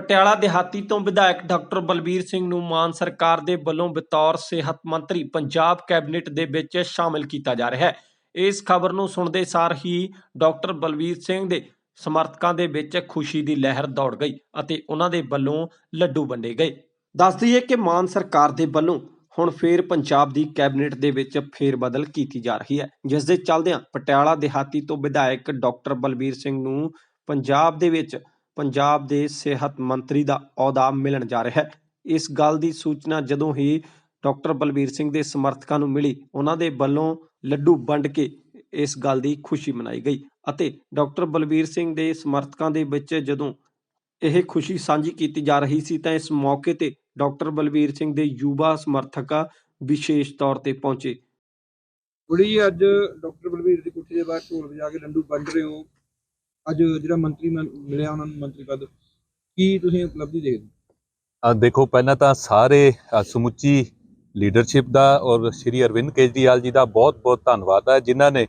ਪਟਿਆਲਾ ਦਿਹਾਤੀ ਤੋਂ ਵਿਧਾਇਕ ਡਾਕਟਰ ਬਲਬੀਰ ਸਿੰਘ ਨੂੰ ਮਾਨ ਸਰਕਾਰ ਦੇ ਵੱਲੋਂ ਬਤੌਰ ਸਿਹਤ ਮੰਤਰੀ ਪੰਜਾਬ ਕੈਬਨਿਟ ਦੇ ਵਿੱਚ ਸ਼ਾਮਿਲ ਕੀਤਾ ਜਾ ਰਿਹਾ ਹੈ। ਇਸ ਖਬਰ ਨੂੰ ਸੁਣਦੇ ਸਾਰ ਹੀ ਡਾਕਟਰ ਬਲਬੀਰ ਸਿੰਘ ਦੇ ਸਮਰਥਕਾਂ ਦੇ ਵਿੱਚ ਖੁਸ਼ੀ ਦੀ ਲਹਿਰ ਦੌੜ ਗਈ ਅਤੇ ਉਹਨਾਂ ਦੇ ਵੱਲੋਂ ਲੱਡੂ ਵੰਡੇ ਗਏ। ਦੱਸ ਦਈਏ ਕਿ ਮਾਨ ਸਰਕਾਰ ਦੇ ਵੱਲੋਂ ਹੁਣ ਫੇਰ ਪੰਜਾਬ ਦੀ ਕੈਬਨਿਟ ਦੇ ਵਿੱਚ ਫੇਰ ਬਦਲ ਕੀਤੀ ਜਾ ਰਹੀ ਹੈ। ਜਿਸ ਦੇ ਚੱਲਦਿਆਂ ਪਟਿਆਲਾ ਦਿਹਾਤੀ ਤੋਂ ਵਿਧਾਇਕ ਡਾਕਟਰ ਬਲਬੀਰ ਸਿੰਘ ਨੂੰ ਪੰਜਾਬ ਦੇ ਵਿੱਚ ਪੰਜਾਬ ਦੇ ਸਿਹਤ ਮੰਤਰੀ ਦਾ ਅਹੁਦਾ ਮਿਲਣ ਜਾ ਰਿਹਾ ਹੈ। ਇਸ ਗੱਲ ਦੀ ਸੂਚਨਾ ਜਦੋਂ ਹੀ ਡਾਕਟਰ ਬਲਬੀਰ ਸਿੰਘ ਦੇ ਸਮਰਥਕਾਂ ਨੂੰ ਮਿਲੀ, ਉਹਨਾਂ ਦੇ ਵੱਲੋਂ ਲੱਡੂ ਵੰਡ ਕੇ ਇਸ ਗੱਲ ਦੀ ਖੁਸ਼ੀ ਮਨਾਈ ਗਈ ਅਤੇ ਡਾਕਟਰ ਬਲਬੀਰ ਸਿੰਘ ਦੇ ਸਮਰਥਕਾਂ ਦੇ ਵਿੱਚ ਜਦੋਂ ਇਹ ਖੁਸ਼ੀ ਸਾਂਝੀ ਕੀਤੀ ਜਾ ਰਹੀ ਸੀ ਤਾਂ ਇਸ ਮੌਕੇ ਤੇ ਡਾਕਟਰ ਬਲਬੀਰ ਸਿੰਘ ਦੇ ਯੁਵਾ ਸਮਰਥਕ ਵਿਸ਼ੇਸ਼ ਤੌਰ ਤੇ ਪਹੁੰਚੇ। ਬੜੀ ਅੱਜ ਡਾਕਟਰ ਬਲਬੀਰ ਦੀ ਕੁੱਠੀ ਦੇ ਬਾਹਰ ਢੋਲ ਵਜਾ ਕੇ ਡੰਡੂ ਵੰਡ ਰਹੇ ਹੋ। ਅੱਜ ਜਿਹੜਾ ਮੰਤਰੀ ਮਨ- ਮਿਲਿਆ ਉਹਨਾਂ ਨੂੰ ਮੰਤਰੀ ਪਦ ਕੀ ਤੁਸੀਂ ਉਪਲਬਧੀ ਦੇਖਦੇ ਹੋ? ਅ, ਦੇਖੋ ਪਹਿਲਾਂ ਤਾਂ ਸਾਰੇ ਅ, ਸਮੁੱਚੀ ਲੀਡਰਸ਼ਿਪ ਦਾ ਔਰ ਸ਼੍ਰੀ ਅਰਵਿੰਦ ਕੇਜਰੀਵਾਲ ਜੀ ਦਾ ਬਹੁਤ-ਬਹੁਤ ਧੰਨਵਾਦ ਹੈ ਜਿਨ੍ਹਾਂ ਨੇ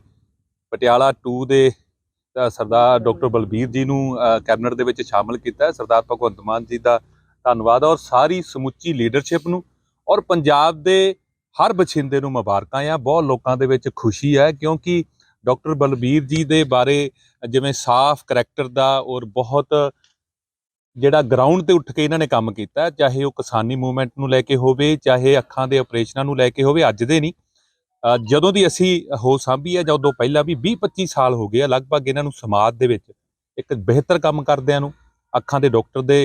ਪਟਿਆਲਾ 2 ਦੇ ਅ, ਸਰਦਾਰ ਡਾਕਟਰ ਬਲਬੀਰ ਜੀ ਨੂੰ ਅ, ਕੈਬਨਿਟ ਦੇ ਵਿੱਚ ਸ਼ਾਮਲ ਕੀਤਾ ਹੈ ਸਰਦਾਰ ਭਗਵੰਤ ਮਾਨ ਜੀ ਦਾ ਧੰਨਵਾਦ ਔਰ ਸਾਰੀ ਸਮੁੱਚੀ ਲੀਡਰਸ਼ਿਪ ਨੂੰ ਔਰ ਪੰਜਾਬ ਦੇ ਹਰ ਬਛਿੰਦੇ ਨੂੰ ਮੁਬਾਰਕਾਂ ਆ ਬਹੁਤ ਲੋਕਾਂ ਦੇ ਵਿੱਚ ਖੁਸ਼ੀ ਹੈ ਕਿਉਂਕਿ ਡਾਕਟਰ ਬਲਬੀਰ ਜੀ ਦੇ ਬਾਰੇ ਜਿਵੇਂ ਸਾਫ਼ ਕਰੈਕਟਰ ਦਾ ਔਰ ਬਹੁਤ ਜਿਹੜਾ ਗਰਾਊਂਡ ਤੇ ਉੱਠ ਕੇ ਇਹਨਾਂ ਨੇ ਕੰਮ ਕੀਤਾ, ਚਾਹੇ ਉਹ ਕਿਸਾਨੀ ਮੂਵਮੈਂਟ ਨੂੰ ਲੈ ਕੇ ਹੋਵੇ, ਚਾਹੇ ਅੱਖਾਂ ਦੇ ਆਪਰੇਸ਼ਨਾਂ ਨੂੰ ਲੈ ਕੇ ਹੋਵੇ, ਅੱਜ ਦੇ ਨਹੀਂ। ਜਦੋਂ ਦੀ ਅਸੀਂ ਹੋ ਸਾਂਭੀ ਹੈ ਜਦੋਂ ਪਹਿਲਾਂ ਵੀ 20 25 ਸਾਲ ਹੋ ਗਏ ਆ ਲਗਭਗ ਇਹਨਾਂ ਨੂੰ ਸਮਾਜ ਦੇ ਵਿੱਚ ਇੱਕ ਬਿਹਤਰ ਕੰਮ ਕਰਦਿਆਂ ਨੂੰ, ਅੱਖਾਂ ਦੇ ਡਾਕਟਰ ਦੇ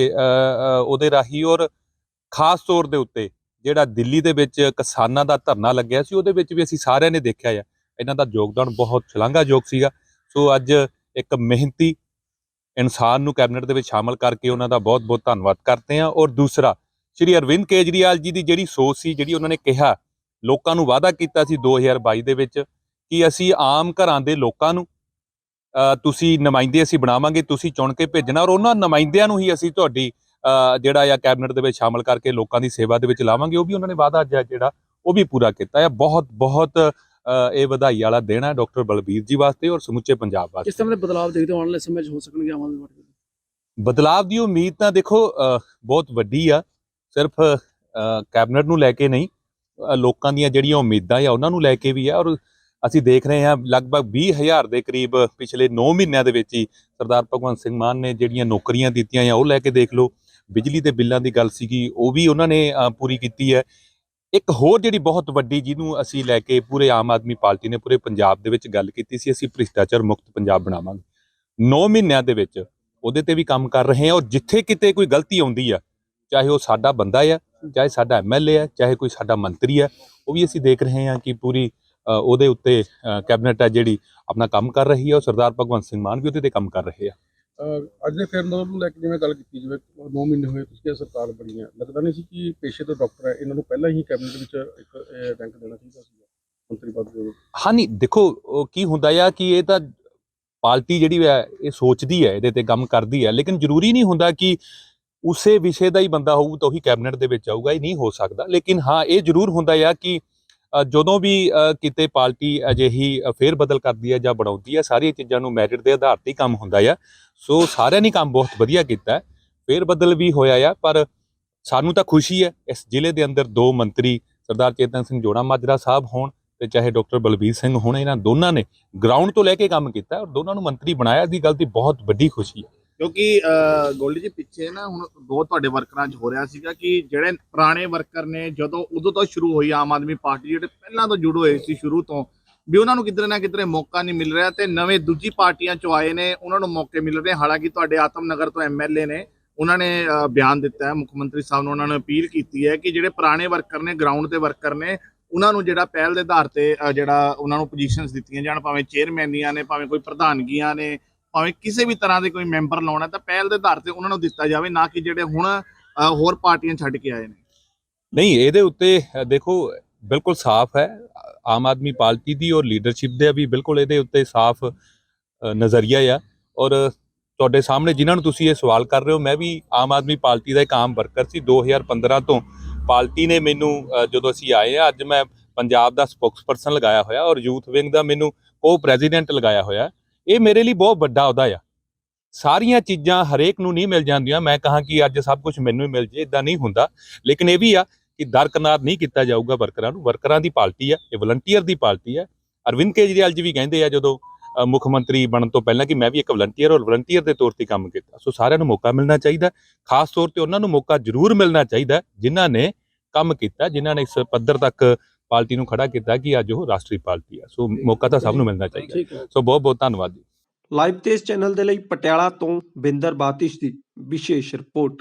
ਉਹਦੇ ਰਾਹੀਂ ਔਰ ਖਾਸ ਤੌਰ ਦੇ ਉੱਤੇ ਜਿਹੜਾ ਦਿੱਲੀ ਦੇ ਵਿੱਚ ਕਿਸਾਨਾਂ ਦਾ ਧਰਨਾ ਲੱਗਿਆ ਸੀ, ਉਹਦੇ ਵਿੱਚ ਵੀ ਅਸੀਂ ਸਾਰਿਆਂ ਨੇ ਦੇਖਿਆ ਆ। ਇਹਨਾਂ ਦਾ ਯੋਗਦਾਨ ਬਹੁਤ ਸ਼ਲਾਘਾਯੋਗ ਸੀਗਾ। ਸੋ ਅੱਜ ਇੱਕ ਮਿਹਨਤੀ ਇਨਸਾਨ ਨੂੰ ਕੈਬਨਿਟ ਦੇ ਵਿੱਚ ਸ਼ਾਮਲ ਕਰਕੇ ਉਹਨਾਂ ਦਾ ਬਹੁਤ-ਬਹੁਤ ਧੰਨਵਾਦ ਕਰਦੇ ਹਾਂ। ਔਰ ਦੂਸਰਾ ਸ਼੍ਰੀ ਅਰਵਿੰਦ ਕੇਜਰੀਵਾਲ ਜੀ ਦੀ ਜਿਹੜੀ ਸੋਚ ਸੀ ਜਿਹੜੀ ਉਹਨਾਂ ਨੇ ਕਿਹਾ ਲੋਕਾਂ ਨੂੰ ਵਾਅਦਾ ਕੀਤਾ ਸੀ 2022 ਦੇ ਵਿੱਚ ਕਿ ਅਸੀਂ ਆਮ ਘਰਾਂ ਦੇ ਲੋਕਾਂ ਨੂੰ ਤੁਸੀਂ ਨੁਮਾਇੰਦੇ ਅਸੀਂ ਬਣਾਵਾਂਗੇ ਤੁਸੀਂ ਚੁਣ ਕੇ ਭੇਜਣਾ ਔਰ ਉਹਨਾਂ ਨੁਮਾਇੰਦਿਆਂ ਨੂੰ ਹੀ ਅਸੀਂ ਤੁਹਾਡੀ ਅ, ਜਿਹੜਾ ਆ ਕੈਬਨਿਟ ਦੇ ਵਿੱਚ ਸ਼ਾਮਲ ਕਰਕੇ ਲੋਕਾਂ ਦੀ ਸੇਵਾ ਦੇ ਵਿੱਚ ਲਾਵਾਂਗੇ। ਉਹ ਵੀ ਉਹਨਾਂ ਨੇ ਵਾਅਦਾ ਅੱਜ ਜਿਹੜਾ ਉਹ ਵੀ ਪੂਰਾ ਕੀਤਾ। ਹੈ ਬਹੁਤ ਬਹੁਤ ਇਹ ਵਧਾਈ ਵਾਲਾ ਦਿਨ ਹੈ ਡਾਕਟਰ ਬਲਬੀਰ ਜੀ ਵਾਸਤੇ ਔਰ ਸਮੁੱਚੇ ਪੰਜਾਬ ਵਾਸਤੇ। ਕਿਸ ਤਰ੍ਹਾਂ ਦੇ ਬਦਲਾਅ ਦੇਖਦੇ ਹੋ ਆਉਣ ਵਾਲੇ ਸਮੇਂ 'ਚ ਹੋ ਸਕਣਗੇ ਆਮ ਆਦਮੀ ਪਾਰਟੀ ਦੇ ਬਦਲਾਵ ਦੀ ਉਮੀਦ ਤਾਂ ਦੇਖੋ ਬਹੁਤ ਵੱਡੀ ਆ। ਸਿਰਫ ਕੈਬਨਿਟ ਨੂੰ ਲੈ ਕੇ ਨਹੀਂ ਲੋਕਾਂ ਦੀਆਂ ਜਿਹੜੀਆਂ ਉਮੀਦਾਂ ਆ ਉਹਨਾਂ ਨੂੰ ਲੈ ਕੇ ਵੀ ਆ। ਔਰ ਅਸੀਂ ਦੇਖ ਰਹੇ ਹਾਂ ਲਗਭਗ 20000 ਦੇ ਕਰੀਬ ਪਿਛਲੇ 9 ਮਹੀਨਿਆਂ ਦੇ ਵਿੱਚ ਹੀ ਸਰਦਾਰ ਭਗਵੰਤ ਸਿੰਘ ਮਾਨ ਨੇ ਜਿਹੜੀਆਂ ਨੌਕਰੀਆਂ ਦਿੱਤੀਆਂ ਆ ਉਹ ਲੈ ਕੇ ਦੇਖ ਲਓ ਬਿਜਲੀ ਦੇ ਬਿੱਲਾਂ ਦੀ ਗੱਲ ਸੀਗੀ ਉਹ ਵੀ ਉਹਨਾਂ ਨੇ ਪੂਰੀ ਕੀਤੀ ਹੈ। ਇੱਕ ਹੋਰ ਜਿਹੜੀ ਬਹੁਤ ਵੱਡੀ ਜਿਹਨੂੰ ਅਸੀਂ ਲੈ ਕੇ ਪੂਰੇ ਆਮ ਆਦਮੀ ਪਾਰਟੀ ਨੇ ਪੂਰੇ ਪੰਜਾਬ ਦੇ ਵਿੱਚ ਗੱਲ ਕੀਤੀ ਸੀ, ਅਸੀਂ ਭ੍ਰਿਸ਼ਟਾਚਾਰ ਮੁਕਤ ਪੰਜਾਬ ਬਣਾਵਾਂਗੇ। 9 ਮਹੀਨਿਆਂ ਦੇ ਵਿੱਚ ਉਹਦੇ ਤੇ ਵੀ ਕੰਮ ਕਰ ਰਹੇ ਹਾਂ ਔਰ ਜਿੱਥੇ ਕਿਤੇ ਕੋਈ ਗਲਤੀ ਆਉਂਦੀ ਆ, ਚਾਹੇ ਉਹ ਸਾਡਾ ਬੰਦਾ ਆ, ਚਾਹੇ ਸਾਡਾ ਐਮਐਲਏ ਆ, ਚਾਹੇ ਕੋਈ ਸਾਡਾ ਮੰਤਰੀ ਆ, ਉਹ ਵੀ ਅਸੀਂ ਦੇਖ ਰਹੇ ਹਾਂ ਕਿ ਪੂਰੀ ਉਹਦੇ ਉੱਤੇ ਕੈਬਨਿਟ ਆ ਜਿਹੜੀ ਆਪਣਾ ਕੰਮ ਕਰ ਰਹੀ ਹੈ ਔਰ ਸਰਦਾਰ ਭਗਵੰਤ ਸਿੰਘ ਮਾਨ ਵੀ ਉਹਦੇ ਤੇ ਕੰਮ ਕਰ ਰਹੇ ਆ। ਅੱਜ ਦੇ ਫੇਰ ਨੂੰ ਲੈ ਕੇ ਜਿਵੇਂ ਗੱਲ ਕੀਤੀ, ਜਿਵੇਂ 9 ਮਹੀਨੇ ਹੋਏ ਤੁਸੀਂ ਸਰਕਾਰ ਬਣੀ ਹੈ ਲੱਗਦਾ ਨਹੀਂ ਸੀ ਕਿ ਪੇਸ਼ੇ ਤੋਂ ਡਾਕਟਰ ਹੈ, ਇਹਨਾਂ ਨੂੰ ਪਹਿਲਾਂ ਹੀ ਕੈਬਨਿਟ ਵਿੱਚ ਇੱਕ ਰੈਂਕ ਦੇਣਾ ਚਾਹੀਦਾ ਸੀ ਮੰਤਰੀ ਪਦ ਦੇ ਹਾਂ ਨਹੀਂ, ਦੇਖੋ ਕੀ ਹੁੰਦਾ ਆ ਕਿ ਇਹ ਤਾਂ ਪਾਰਟੀ ਜਿਹੜੀ ਹੈ ਇਹ ਸੋਚਦੀ ਹੈ ਇਹਦੇ ਤੇ ਕੰਮ ਕਰਦੀ ਹੈ ਲੇਕਿਨ ਜ਼ਰੂਰੀ ਨਹੀਂ ਹੁੰਦਾ ਕਿ ਉਸੇ ਵਿਸ਼ੇ ਦਾ ਹੀ ਬੰਦਾ ਹੋਊ ਤਾਂ ਉਹੀ ਕੈਬਨਿਟ ਦੇ ਵਿੱਚ ਆਊਗਾ, ਇਹ ਨਹੀਂ ਹੋ ਸਕਦਾ। ਲੇਕਿਨ ਹਾਂ, ਇਹ ਜ਼ਰੂਰ ਹੁੰਦਾ ਆ ਕਿ ਜਦੋਂ ਵੀ ਕਿਤੇ ਪਾਰਟੀ ਅਜਿਹੀ ਫੇਰ ਬਦਲ ਕਰਦੀ ਹੈ ਜਾਂ ਬਣਾਉਂਦੀ ਹੈ, ਸਾਰੀਆਂ ਚੀਜ਼ਾਂ ਨੂੰ ਮੈਰਿਟ ਦੇ ਆਧਾਰ ਤੇ ਕੰਮ ਹੁੰਦਾ ਆ। ਸੋ ਸਾਰਿਆਂ ਨੇ ਕੰਮ ਬਹੁਤ ਵਧੀਆ ਕੀਤਾ ਫੇਰ ਬਦਲ ਵੀ ਹੋਇਆ ਆ, ਪਰ ਸਾਨੂੰ ਤਾਂ ਖੁਸ਼ੀ ਹੈ, ਇਸ ਜ਼ਿਲ੍ਹੇ ਦੇ ਅੰਦਰ ਦੋ ਮੰਤਰੀ, ਸਰਦਾਰ ਚੇਤਨ ਸਿੰਘ ਜੋੜਾ ਮਾਜਰਾ ਸਾਹਿਬ ਹੋਣ ਤੇ ਚਾਹੇ ਡਾਕਟਰ ਬਲਬੀਰ ਸਿੰਘ ਹੋਣ, ਇਹਨਾਂ ਦੋਨਾਂ ਨੇ ਗਰਾਊਂਡ ਤੋਂ ਲੈ ਕੇ ਕੰਮ ਕੀਤਾ ਔਰ ਦੋਨਾਂ ਨੂੰ ਮੰਤਰੀ ਬਣਾਇਆ ਦੀ ਗੱਲ ਦੀ ਬਹੁਤ ਵੱਡੀ ਖੁਸ਼ੀ ਹੈ। ਕਿਉਂਕਿ ਅਹ, ਗੋਲਡੀ ਜੀ ਪਿੱਛੇ ਨਾ ਹੁਣ ਦੋ ਤੁਹਾਡੇ ਵਰਕਰਾਂ 'ਚ ਹੋ ਰਿਹਾ ਸੀਗਾ ਕਿ ਜਿਹੜੇ ਪੁਰਾਣੇ ਵਰਕਰ ਨੇ ਜਦੋਂ ਉਦੋਂ ਤੋਂ ਸ਼ੁਰੂ ਹੋਈ ਆਮ ਆਦਮੀ ਪਾਰਟੀ ਜਿਹੜੇ ਪਹਿਲਾਂ ਤੋਂ ਜੁੜੇ ਹੋਏ ਸੀ ਸ਼ੁਰੂ ਤੋਂ ਵੀ ਉਹਨਾਂ ਨੂੰ ਕਿਧਰੇ ਨਾ ਕਿਧਰੇ ਮੌਕਾ ਨਹੀਂ ਮਿਲ ਰਿਹਾ ਤੇ ਨਵੇਂ ਦੂਜੀ ਪਾਰਟੀਆਂ 'ਚੋਂ ਆਏ ਨੇ ਉਹਨਾਂ ਨੂੰ ਮੌਕੇ ਮਿਲ ਰਹੇ ਹਾਲਾਂਕਿ ਤੁਹਾਡੇ ਆਤਮ ਨਗਰ ਤੋਂ ਐਮਐਲਏ ਨੇ ਉਹਨਾਂ ਨੇ ਬਿਆਨ ਦਿੱਤਾ ਹੈ ਮੁੱਖ ਮੰਤਰੀ ਸਾਹਿਬ ਨੂੰ ਉਹਨਾਂ ਨੇ ਅਪੀਲ ਕੀਤੀ ਹੈ ਕਿ ਜਿਹੜੇ ਪੁਰਾਣੇ ਵਰਕਰ ਨੇ ਗਰਾਊਂਡ ਤੇ ਵਰਕਰ ਨੇ ਉਹਨਾਂ ਨੂੰ ਜਿਹੜਾ ਪਹਿਲ ਦੇ ਆਧਾਰ ਤੇ ਜਿਹੜਾ ਉਹਨਾਂ ਨੂੰ ਪੋਜੀਸ਼ਨਸ ਦਿੱਤੀਆਂ ਜਾਣ ਭਾਵੇਂ ਚੇਅਰਮੈਨ ਦੀਆਂ ਨੇ ਭਾਵੇਂ ਕੋਈ ਪ੍ਰਧਾਨਗੀਆਂ ਨੇ ਭਾਵੇਂ ਕਿਸੇ ਵੀ ਤਰ੍ਹਾਂ ਦੇ ਕੋਈ ਮੈਂਬਰ ਲਾਉਣਾ ਤਾਂ ਪਹਿਲ ਦੇ ਆਧਾਰ ਤੇ ਉਹਨਾਂ ਨੂੰ ਦਿੱਤਾ ਜਾਵੇ ਨਾ ਕਿ ਜਿਹੜੇ ਹੁਣ ਅਹ, ਹੋਰ ਪਾਰਟੀਆਂ ਛੱਡ ਕੇ ਆਏ ਨੇ। ਨਹੀਂ ਇਹਦੇ ਉੱਤੇ ਅ, ਦੇਖੋ ਬਿਲਕੁਲ ਸਾਫ਼ ਹੈ। ਆਮ ਆਦਮੀ ਪਾਰਟੀ ਦੀ ਔਰ ਲੀਡਰਸ਼ਿਪ ਦੇ ਵੀ ਬਿਲਕੁਲ ਇਹਦੇ ਉੱਤੇ ਸਾਫ਼ ਅ, ਨਜ਼ਰੀਆ ਆ। ਔਰ ਤੁਹਾਡੇ ਸਾਹਮਣੇ ਜਿਨ੍ਹਾਂ ਨੂੰ ਤੁਸੀਂ ਇਹ ਸਵਾਲ ਕਰ ਰਹੇ ਹੋ ਮੈਂ ਵੀ ਆਮ ਆਦਮੀ ਪਾਰਟੀ ਦਾ ਇੱਕ ਆਮ ਵਰਕਰ ਸੀ। 2015 ਤੋਂ ਪਾਰਟੀ ਨੇ ਮੈਨੂੰ ਅ, ਜਦੋਂ ਅਸੀਂ ਆਏ ਆ ਅੱਜ ਮੈਂ ਪੰਜਾਬ ਦਾ ਸਪੋਕਸਪਰਸਨ ਲਗਾਇਆ ਹੋਇਆ ਔਰ ਯੂਥ ਵਿੰਗ ਦਾ ਮੈਨੂੰ ਕੋ ਪ੍ਰੈਜ਼ੀਡੈਂਟ ਲਗਾਇਆ ਹੋਇਆ। ਇਹ ਮੇਰੇ ਲਈ ਬਹੁਤ ਵੱਡਾ ਅਹੁਦਾ ਆ। ਸਾਰੀਆਂ ਚੀਜ਼ਾਂ ਹਰੇਕ ਨੂੰ ਨਹੀਂ ਮਿਲ ਜਾਂਦੀਆਂ। ਮੈਂ ਕਹਾਂ ਕਿ ਅੱਜ ਸਭ ਕੁਝ ਮੈਨੂੰ ਹੀ ਮਿਲ ਜੇ ਇਦਾਂ ਨਹੀਂ ਹੁੰਦਾ। ਲੇਕਿਨ ਇਹ ਵੀ ਆ ਕਿ ਦਰਕਨਾਰ ਨਹੀਂ ਕੀਤਾ ਜਾਊਗਾ ਵਰਕਰਾਂ ਨੂੰ। ਵਰਕਰਾਂ ਦੀ ਪਾਰਟੀ ਆ, ਇਹ ਵਲੰਟੀਅਰ ਦੀ ਪਾਰਟੀ ਆ। ਅਰਵਿੰਦ ਕੇਜਰੀਵਾਲ ਜੀ ਵੀ ਕਹਿੰਦੇ ਆ ਜਦੋਂ ਮੁੱਖ ਮੰਤਰੀ ਬਣਨ ਤੋਂ ਪਹਿਲਾਂ ਕਿ ਮੈਂ ਵੀ ਇੱਕ ਵਲੰਟੀਅਰ ਔਰ ਵਲੰਟੀਅਰ ਦੇ ਤੌਰ ਤੇ ਕੰਮ ਕੀਤਾ। ਸੋ ਸਾਰਿਆਂ ਨੂੰ ਮੌਕਾ ਮਿਲਣਾ ਚਾਹੀਦਾ। ਖਾਸ ਤੌਰ ਤੇ ਉਹਨਾਂ ਨੂੰ ਮੌਕਾ ਜ਼ਰੂਰ ਮਿਲਣਾ ਚਾਹੀਦਾ ਜਿਨ੍ਹਾਂ ਨੇ ਕੰਮ ਕੀਤਾ, ਜਿਨ੍ਹਾਂ ਨੇ ਇਸ ਪੱਧਰ ਤੱਕ ਪਾਰਟੀ ਨੂੰ ਖੜਾ ਕੀਤਾ ਕਿ ਅੱਜ ਉਹ ਰਾਸ਼ਟਰੀ ਪਾਰਟੀ ਆ। ਸੋ ਮੌਕਾ ਤਾਂ ਸਭ ਨੂੰ ਮਿਲਣਾ ਚਾਹੀਦਾ। ਸੋ ਬਹੁਤ ਬਹੁਤ ਧੰਨਵਾਦ ਜੀ। ਲਾਈਵ ਤੇਜ਼ ਚੈਨਲ ਦੇ ਲਈ ਪਟਿਆਲਾ ਤੋਂ ਬਿੰਦਰ ਬਾਤਿਸ਼ ਦੀ ਵਿਸ਼ੇਸ਼ ਰਿਪੋਰਟ।